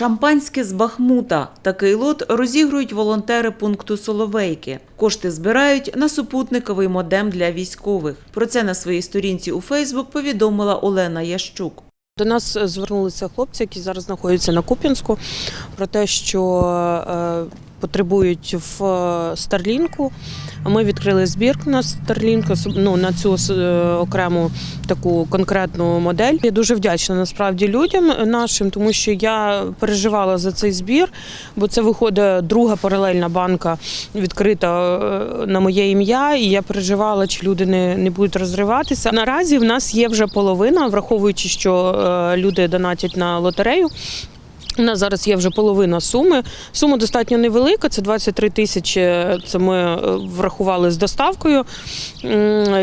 Шампанське з Бахмута. Такий лот розігрують волонтери пункту Соловейки. Кошти збирають на супутниковий модем для військових. Про це на своїй сторінці у Фейсбук повідомила Олена Ящук. До нас звернулися хлопці, які зараз знаходяться на Куп'янську, про те, що е, потребують в е, Старлінку. Ми відкрили збір на Старлінку, ну, на цю е, окрему таку конкретну модель. Я дуже вдячна насправді людям нашим, тому що я переживала за цей збір, бо це виходить друга паралельна банка відкрита е, на моє ім'я, і я переживала, чи люди не, не будуть розриватися. Наразі в нас є вже половина, враховуючи, що е, люди донатять на лотерею. У нас зараз є вже половина суми. Сума достатньо невелика, це 23 тисячі. Це ми е, врахували з доставкою.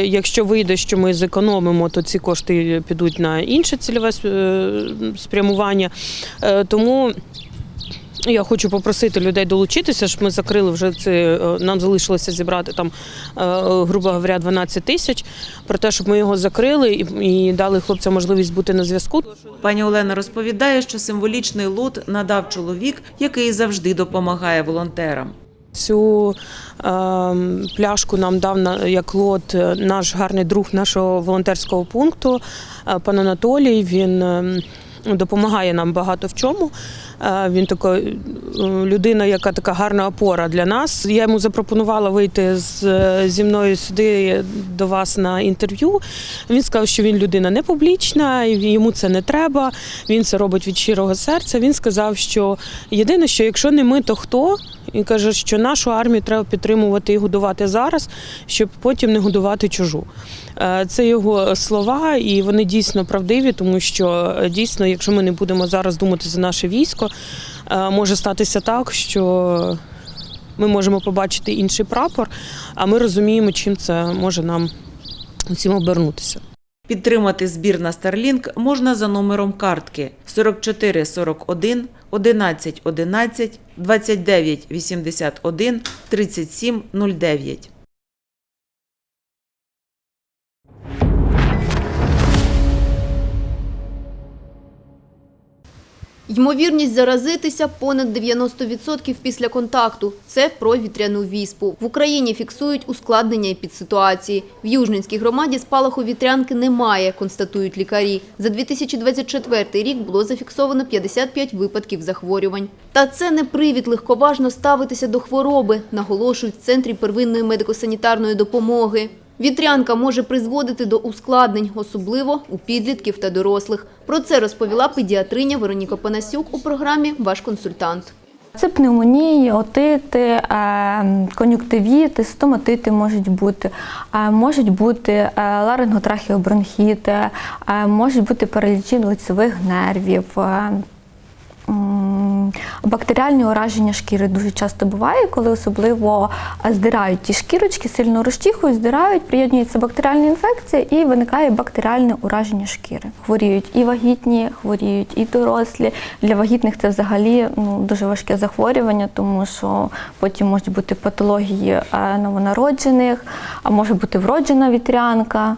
Якщо вийде, що ми зекономимо, то ці кошти підуть на інше цільове е, спрямування. Е, Тому я хочу попросити людей долучитися, щоб ми закрили вже це. е, Нам залишилося зібрати там, е, грубо говоря, 12 тисяч. Про те, щоб ми його закрили і, дали хлопцям можливість бути на зв'язку. Пані Олена розповідає, що символічний лот надав чоловік, який завжди допомагає волонтерам. Цю е, пляшку нам дав на як лот е, наш гарний друг нашого волонтерського пункту, пан Анатолій. Він е, допомагає нам багато в чому. Е, він така е, людина, яка така гарна опора для нас. Я йому запропонувала вийти з, зі мною сюди до вас на інтерв'ю. Він сказав, що він людина не публічна, йому це не треба. Він це робить від щирого серця. Він сказав, що єдине, що якщо не ми, то хто? І каже, що нашу армію треба підтримувати і годувати зараз, щоб потім не годувати чужу. Е, Це його слова, і вони дійсно правдиві, тому що е, дійсно, якщо ми не будемо зараз думати за наше військо, е, може статися так, що ми можемо побачити інший прапор, а ми розуміємо, чим це може нам усім обернутися. Підтримати збір на Starlink можна за номером картки 44 41 11 11 29 81 37 09. Ймовірність заразитися понад 90% після контакту. Це про вітряну віспу. В Україні фіксують ускладнення епідситуації. В Южненській громаді спалаху вітрянки немає, констатують лікарі. За 2024 рік було зафіксовано 55 випадків захворювань. Та це не привід легковажно ставитися до хвороби, наголошують в Центрі первинної медико-санітарної допомоги. Вітрянка може призводити до ускладнень, особливо у підлітків та дорослих. Про це розповіла педіатриня Вероніка Панасюк у програмі «Ваш консультант». Це пневмонії, отити, е, кон'юктивіти, стоматити можуть бути, е, можуть бути е, ларинготрахеобронхіти, е, можуть бути паралічі лицевих нервів. Бактеріальні ураження шкіри дуже часто буває, коли особливо е, здирають ті шкірочки, сильно розчихують, здирають, приєднується бактеріальна інфекція і виникає бактеріальне ураження шкіри. Хворіють і вагітні, хворіють і дорослі. Для вагітних це взагалі ну, дуже важке захворювання, тому що потім можуть бути патології е, новонароджених, а може бути вроджена вітрянка.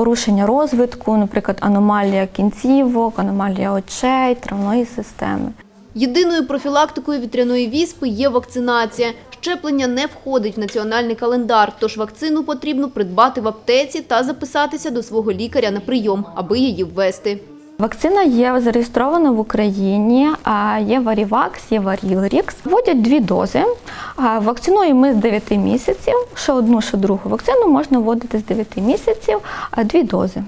Порушення розвитку, наприклад, аномалія кінцівок, аномалія очей, травної системи. Єдиною профілактикою вітряної віспи є вакцинація. Щеплення не входить в національний календар, тож вакцину потрібно придбати в аптеці та записатися до свого лікаря на прийом, аби її ввести. Вакцина є зареєстрована в Україні, є Варівакс, є Варілрікс. Вводять дві дози. Вакцинуємо ми з 9 місяців. Що одну, що другу вакцину можна вводити з 9 місяців, дві дози.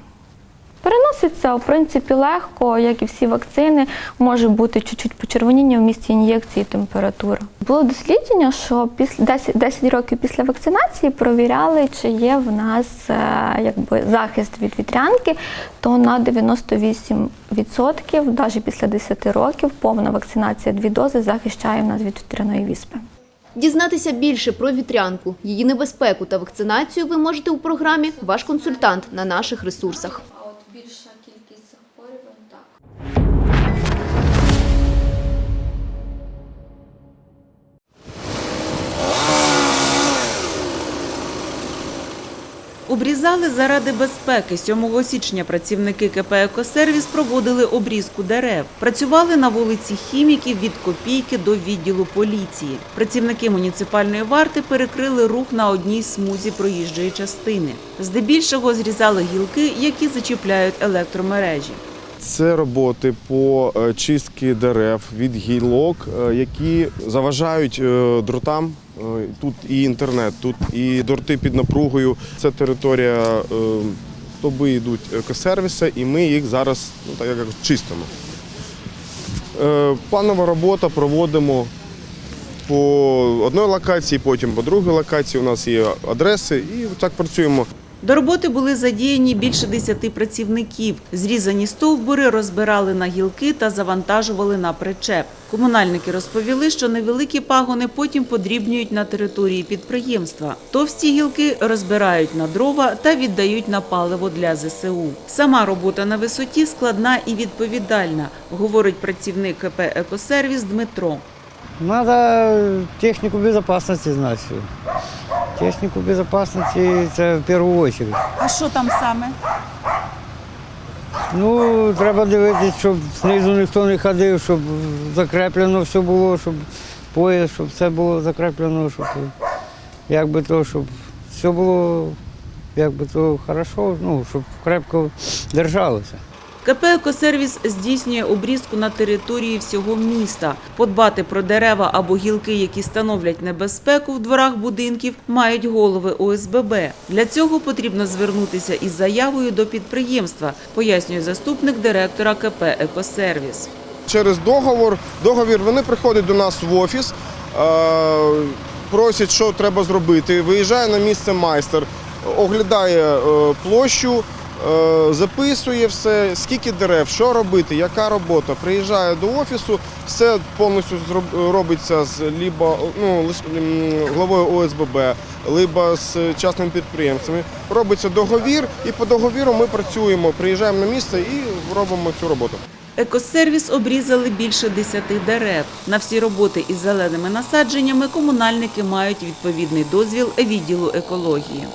Переноситься, в принципі, легко, як і всі вакцини, може бути чуть-чуть почервоніння в місці ін'єкції, температура. Було дослідження, що після 10, 10 років після вакцинації провіряли, чи є в нас е, якби, захист від вітрянки, то на 98%, навіть після 10 років, повна вакцинація дві дози захищає нас від вітряної віспи. Дізнатися більше про вітрянку, її небезпеку та вакцинацію ви можете у програмі «Ваш консультант» на наших ресурсах. А Обрізали заради безпеки. 7 січня працівники КП «Екосервіс» проводили обрізку дерев. Працювали на вулиці Хіміків від Копійки до відділу поліції. Працівники муніципальної варти перекрили рух на одній смузі проїжджої частини. Здебільшого зрізали гілки, які зачіпляють електромережі. Це роботи по е, чистці дерев від гілок, е, які заважають е, дротам. Е, Тут і інтернет, тут і дорти під напругою. Це територія тоби йдуть екосервіси, і ми їх зараз ну, так як чистимо. Е, Планова робота проводимо по одній локації, потім по другій локації. У нас є адреси, і так працюємо. До роботи були задіяні більше десяти працівників. Зрізані стовбури розбирали на гілки та завантажували на причеп. Комунальники розповіли, що невеликі пагони потім подрібнюють на території підприємства. Товсті гілки розбирають на дрова та віддають на паливо для ЗСУ. Сама робота на висоті складна і відповідальна, говорить працівник КП «Екосервіс» Дмитро. Надо технику безопасности знать. Всю. Технику безопасности це в першу очередь. А що там саме? Ну, треба дивитися, щоб знизу ніхто не ходив, щоб закреплено все було, щоб пояс, щоб все було закреплено, щоб якби то, щоб все було якби то хорошо, ну, щоб крепко держалося. КП «Екосервіс» здійснює обрізку на території всього міста. Подбати про дерева або гілки, які становлять небезпеку в дворах будинків, мають голови ОСББ. Для цього потрібно звернутися із заявою до підприємства, пояснює заступник директора КП «Екосервіс». через договор. Договір вони приходять до нас в офіс, е, просять, що треба зробити. Виїжджає на місце майстер, оглядає е, площу, записує все, скільки дерев, що робити, яка робота. Приїжджає до офісу, все повністю робиться з либо, ну, главою ОСББ, либо з частними підприємцями. Робиться договір, і по договіру ми працюємо, приїжджаємо на місце і робимо цю роботу. Екосервіс обрізали більше десяти дерев. На всі роботи із зеленими насадженнями комунальники мають відповідний дозвіл відділу екології.